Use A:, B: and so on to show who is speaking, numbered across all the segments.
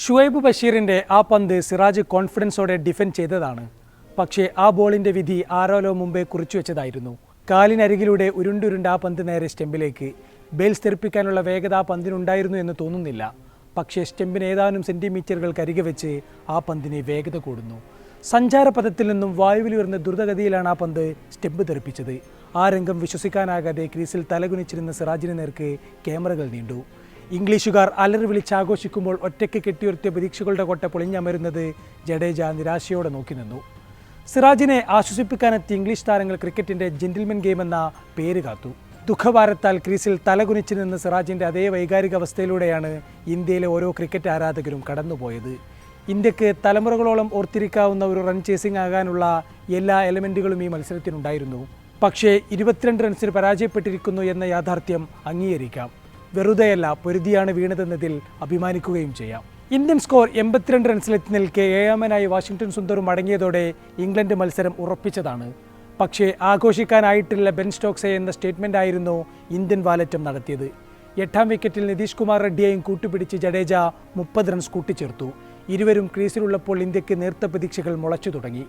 A: ഷുഐബ് ബഷീറിന്റെ ആ പന്ത് സിറാജ് കോൺഫിഡൻസോടെ ഡിഫെൻഡ് ചെയ്തതാണ്. പക്ഷേ ആ ബോളിന്റെ വിധി ആരോലോ മുമ്പേ കുറിച്ചു വെച്ചതായിരുന്നു. കാലിനരികിലൂടെ ഉരുണ്ടുരുണ്ട് ആ പന്ത് നേരെ സ്റ്റെമ്പിലേക്ക്. ബേൽസ് തെറിപ്പിക്കാനുള്ള വേഗത ആ പന്തിനുണ്ടായിരുന്നു എന്ന് തോന്നുന്നില്ല. പക്ഷേ സ്റ്റെമ്പിന് ഏതാനും സെന്റിമീറ്ററുകൾ കരികെ വെച്ച് ആ പന്തിന് വേഗത കൂടുന്നു. സഞ്ചാരപഥത്തിൽ നിന്നും വായുവിൽ ഉയർന്ന ദ്രുതഗതിയിലാണ് ആ പന്ത് സ്റ്റെമ്പ് തെറിപ്പിച്ചത്. ആ രംഗം വിശ്വസിക്കാനാകാതെ ക്രീസിൽ തലകുനിച്ചിരുന്ന സിറാജിന് നേർക്ക് ക്യാമറകൾ നീണ്ടു. ഇംഗ്ലീഷുകാർ അലറി വിളിച്ചാഘോഷിക്കുമ്പോൾ ഒറ്റയ്ക്ക് കെട്ടിയുയർത്തിയ പ്രതീക്ഷകളുടെ കൊട്ട പൊളിഞ്ഞമരുന്നത് ജഡേജ നിരാശയോടെ നോക്കി നിന്നു. സിറാജിനെ ആശ്വസിപ്പിക്കാനെത്തിയ ഇംഗ്ലീഷ് താരങ്ങൾ ക്രിക്കറ്റിന്റെ ജെന്റിൽമെൻ ഗെയിം എന്ന പേര് കാത്തു. ദുഃഖഭാരത്താൽ ക്രീസിൽ തലകുനിച്ചു നിന്ന് സിറാജിന്റെ അതേ വൈകാരിക അവസ്ഥയിലൂടെയാണ് ഇന്ത്യയിലെ ഓരോ ക്രിക്കറ്റ് ആരാധകരും കടന്നുപോയത്. ഇന്ത്യയ്ക്ക് തലമുറകളോളം ഓർത്തിരിക്കാവുന്ന ഒരു റൺ ചേസിംഗ് ആകാനുള്ള എല്ലാ എലമെന്റുകളും ഈ മത്സരത്തിനുണ്ടായിരുന്നു. പക്ഷേ ഇരുപത്തിരണ്ട് റൺസിന് പരാജയപ്പെട്ടിരിക്കുന്നു എന്ന യാഥാർത്ഥ്യം അംഗീകരിക്കാം. വെറുതെയല്ല പൊരുതിയാണ് വീണതെന്നതിൽ അഭിമാനിക്കുകയും ചെയ്യാം. ഇന്ത്യൻ സ്കോർ എൺപത്തിരണ്ട് റൺസിലെത്തി നിൽക്കെ ഏഴാമനായി വാഷിംഗ്ടൺ സുന്ദറും മടങ്ങിയതോടെ ഇംഗ്ലണ്ട് മത്സരം ഉറപ്പിച്ചതാണ്. പക്ഷേ ആഘോഷിക്കാനായിട്ടില്ല ബെൻ സ്റ്റോക്സെ എന്ന സ്റ്റേറ്റ്മെന്റ് ആയിരുന്നു ഇന്ത്യൻ വാലറ്റം നടത്തിയത്. എട്ടാം വിക്കറ്റിൽ നിതീഷ് കുമാർ റെഡ്ഡിയെയും കൂട്ടുപിടിച്ച് ജഡേജ മുപ്പത് റൺസ് കൂട്ടിച്ചേർത്തു. ഇരുവരും ക്രീസിലുള്ളപ്പോൾ ഇന്ത്യയ്ക്ക് നേർത്ത പ്രതീക്ഷകൾ മുളച്ചു തുടങ്ങി.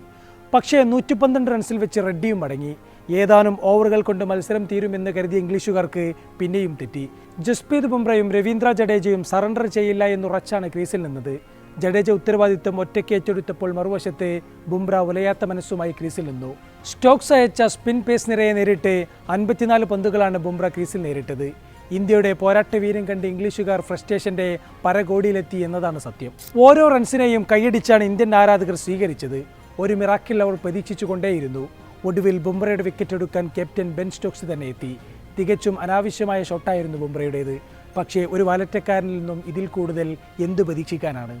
A: പക്ഷേ നൂറ്റി പന്ത്രണ്ട് റൺസിൽ വെച്ച് റെഡ്ഡിയും മടങ്ങി. ഏതാനും ഓവറുകൾ കൊണ്ട് മത്സരം തീരുമെന്ന് കരുതിയ ഇംഗ്ലീഷുകാർക്ക് പിന്നെയും തെറ്റി. ജസ്പ്രീത് ബുംറയും രവീന്ദ്ര ജഡേജയും സറണ്ടർ ചെയ്യില്ല എന്നുറച്ചാണ് ക്രീസിൽ നിന്നത്. ജഡേജ ഉത്തരവാദിത്വം ഒറ്റയ്ക്ക് ഏറ്റെടുത്തപ്പോൾ മറുവശത്ത് ബുംറ ഉലയാത്ത മനസ്സുമായി ക്രീസിൽ നിന്നു. സ്റ്റോക്സ് അയച്ച സ്പിൻ പേസ് നിരയെ നേരിട്ട് അൻപത്തിനാല് പന്തുകളാണ് ബുംറ ക്രീസിൽ നേരിട്ടത്. ഇന്ത്യയുടെ പോരാട്ട വീരം കണ്ട് ഇംഗ്ലീഷുകാർ ഫ്രസ്ട്രേഷന്റെ പരകോടിയിലെത്തി എന്നതാണ് സത്യം. ഓരോ റൺസിനെയും കൈയടിച്ചാണ് ഇന്ത്യൻ ആരാധകർ സ്വീകരിച്ചത്. ഒരു മിറാക്കിൽ അവർ പ്രതീക്ഷിച്ചുകൊണ്ടേയിരുന്നു. ഒടുവിൽ ബുംറയുടെ വിക്കറ്റ് എടുക്കാൻ ക്യാപ്റ്റൻ ബെൻ സ്റ്റോക്സ് തന്നെ എത്തി. തികച്ചും അനാവശ്യമായ ഷോട്ടായിരുന്നു ബുംറയുടേത്. പക്ഷേ ഒരു വലറ്റക്കാരനിൽ നിന്നും ഇതിൽ കൂടുതൽ എന്തു പ്രതീക്ഷിക്കാനാണ്?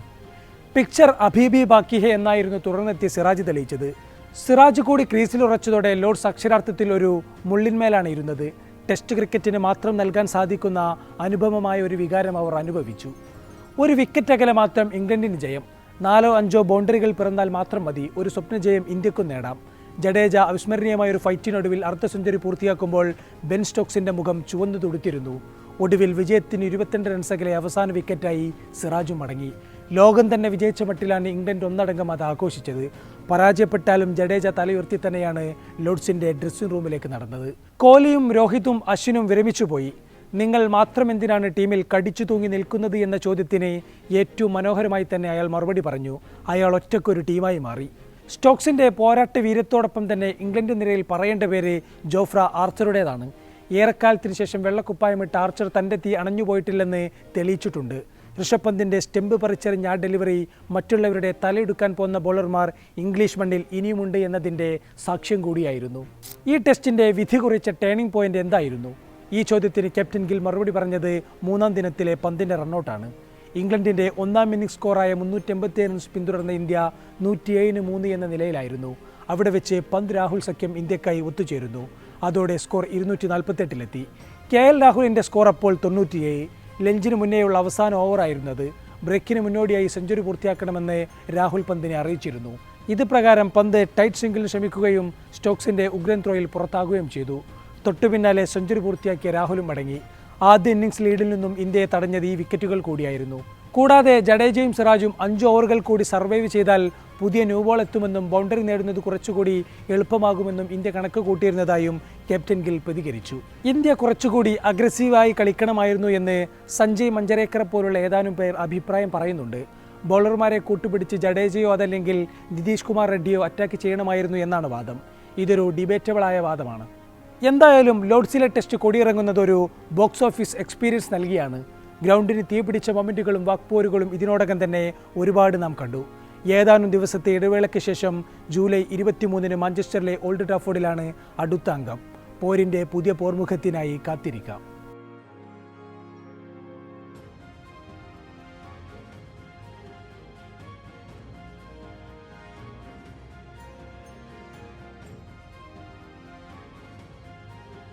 A: പിക്ചർ അഭിബി ബാക്കിഹെ എന്നായിരുന്നു തുടർന്നെത്തിയ സിറാജ് തെളിയിച്ചത്. സിറാജ് കൂടി ക്രീസിൽ ഉറച്ചതോടെ ലോർഡ്സ് അക്ഷരാർത്ഥത്തിൽ ഒരു മുള്ളിന്മേലാണ് ഇരുന്നത്. ടെസ്റ്റ് ക്രിക്കറ്റിന് മാത്രം നൽകാൻ സാധിക്കുന്ന അനുപമമായ ഒരു വികാരം അവർ അനുഭവിച്ചു. ഒരു വിക്കറ്റ് അകലെ മാത്രം ഇംഗ്ലണ്ടിന് ജയം. നാലോ അഞ്ചോ ബൗണ്ടറികൾ പിറന്നാൽ മാത്രം മതി. ഒരു സ്വപ്ന ജയം ഇന്ത്യക്കും നേടാം. ജഡേജ അവിസ്മരണീയമായ ഒരു ഫൈറ്റിനൊടുവിൽ അർദ്ധ സെഞ്ചുറി പൂർത്തിയാക്കുമ്പോൾ ബെൻ സ്റ്റോക്സിന്റെ മുഖം ചുവന്നു തുടുത്തിരുന്നു. ഒടുവിൽ വിജയത്തിന് ഇരുപത്തിരണ്ട് റൺസകലെ അവസാന വിക്കറ്റായി സിറാജും മടങ്ങി. ലോകം തന്നെ വിജയിച്ച മട്ടിലാണ് ഇംഗ്ലണ്ട് ഒന്നടങ്കം അത് ആഘോഷിച്ചത്. പരാജയപ്പെട്ടാലും ജഡേജ തലയുയർത്തി തന്നെയാണ് ലോഡ്സിന്റെ ഡ്രസ്സിംഗ് റൂമിലേക്ക് നടന്നത്. കോഹ്ലിയും രോഹിതും അശ്വിനും വിരമിച്ചുപോയി. നിങ്ങൾ മാത്രം എന്തിനാണ് ടീമിൽ കടിച്ചു തൂങ്ങി നിൽക്കുന്നത് എന്ന ചോദ്യത്തിന് ഏറ്റവും മനോഹരമായി തന്നെ അയാൾ മറുപടി പറഞ്ഞു. അയാൾ ഒറ്റക്കൊരു ടീമായി മാറി. സ്റ്റോക്സിന്റെ പോരാട്ട വീരത്തോടൊപ്പം തന്നെ ഇംഗ്ലണ്ട് നിരയിൽ പറയേണ്ട പേര് ജോഫ്ര ആർച്ചറുടേതാണ്. ഏറെക്കാലത്തിന് ശേഷം വെള്ളക്കുപ്പായമിട്ട് ആർച്ചർ തന്റെ തീ അണഞ്ഞുപോയിട്ടില്ലെന്ന് തെളിയിച്ചിട്ടുണ്ട്. ഋഷഭ് പന്തിന്റെ സ്റ്റെമ്പ് പറിച്ചെറിഞ്ഞ ആ ഡെലിവറി മറ്റുള്ളവരുടെ തലയെടുക്കാൻ പോകുന്ന ബോളർമാർ ഇംഗ്ലീഷ് മണ്ണിൽ ഇനിയുമുണ്ട് എന്നതിന്റെ സാക്ഷ്യം കൂടിയായിരുന്നു. ഈ ടെസ്റ്റിന്റെ വിധി കുറിച്ച ടേണിംഗ് പോയിന്റ് എന്തായിരുന്നു? ഈ ചോദ്യത്തിന് ക്യാപ്റ്റൻ ഗിൽ മറുപടി പറഞ്ഞത് മൂന്നാം ദിനത്തിലെ പന്തിന്റെ റണ്ണൌട്ടാണ്. ഇംഗ്ലണ്ടിന്റെ ഒന്നാം ഇന്നിംഗ് സ്കോറായ മുന്നൂറ്റി എൺപത്തി റൺസ് പിന്തുടർന്ന ഇന്ത്യ നൂറ്റിയേഴിന് മൂന്ന് എന്ന നിലയിലായിരുന്നു. അവിടെ വെച്ച് പന്ത് രാഹുൽ സഖ്യം ഇന്ത്യക്കായി ഒത്തുചേരുന്നു. അതോടെ സ്കോർ ഇരുന്നൂറ്റി നാൽപ്പത്തെട്ടിലെത്തി കെ എൽ രാഹുലിന്റെ സ്കോർ അപ്പോൾ തൊണ്ണൂറ്റിയേഴ്. ലഞ്ചിന് മുന്നേയുള്ള അവസാന ഓവറായിരുന്നത്. ബ്രേക്കിന് മുന്നോടിയായി സെഞ്ചുറി പൂർത്തിയാക്കണമെന്ന് രാഹുൽ പന്തിനെ അറിയിച്ചിരുന്നു. ഇത് പ്രകാരം പന്ത് ടൈറ്റ് സിംഗിളിന് ശ്രമിക്കുകയും സ്റ്റോക്സിന്റെ ഉഗ്രൻ ത്രോയിൽ പുറത്താകുകയും ചെയ്തു. തൊട്ടുപിന്നാലെ സെഞ്ചുറി പൂർത്തിയാക്കിയ രാഹുലും മടങ്ങി. ആദ്യ ഇന്നിംഗ്സ് ലീഡിൽ നിന്നും ഇന്ത്യയെ തടഞ്ഞത് ഈ വിക്കറ്റുകൾ കൂടിയായിരുന്നു. കൂടാതെ ജഡേജയും സിറാജും അഞ്ച് ഓവറുകൾ കൂടി സർവൈവ് ചെയ്താൽ പുതിയ ന്യൂ ബോൾ എത്തുമെന്നും ബൗണ്ടറി നേടുന്നത് കുറച്ചുകൂടി എളുപ്പമാകുമെന്നും ഇന്ത്യ കണക്ക് കൂട്ടിയിരുന്നതായും ക്യാപ്റ്റൻ ഗിൽ പ്രതികരിച്ചു. ഇന്ത്യ കുറച്ചുകൂടി അഗ്രസീവായി കളിക്കണമായിരുന്നു എന്ന് സഞ്ജയ് മഞ്ചരേക്കറെ പോലുള്ള ഏതാനും പേർ അഭിപ്രായം പറയുന്നുണ്ട്. ബൗളർമാരെ കൂട്ടുപിടിച്ച് ജഡേജയോ അതല്ലെങ്കിൽ നിതീഷ് കുമാർ റെഡ്ഡിയോ അറ്റാക്ക് ചെയ്യണമായിരുന്നു എന്നാണ് വാദം. ഇതൊരു ഡിബേറ്റബിളായ വാദമാണ്. എന്തായാലും ലോഡ്സിലെ ടെസ്റ്റ് കൊടിയിറങ്ങുന്നത് ഒരു ബോക്സ് ഓഫീസ് എക്സ്പീരിയൻസ് നൽകിയാണ്. ഗ്രൗണ്ടിന് തീപിടിച്ച മൊമെന്റുകളും വാക്പോരുകളും ഇതിനോടകം തന്നെ ഒരുപാട് നാം കണ്ടു. ഏതാനും ദിവസത്തെ ഇടവേളയ്ക്ക് ശേഷം ജൂലൈ ഇരുപത്തിമൂന്നിന് മാഞ്ചസ്റ്ററിലെ ഓൾഡ് ട്രാഫോർഡിലാണ് അടുത്ത അംഗം. പോരിന്റെ പുതിയ പോർമുഖത്തിനായി കാത്തിരിക്കാം.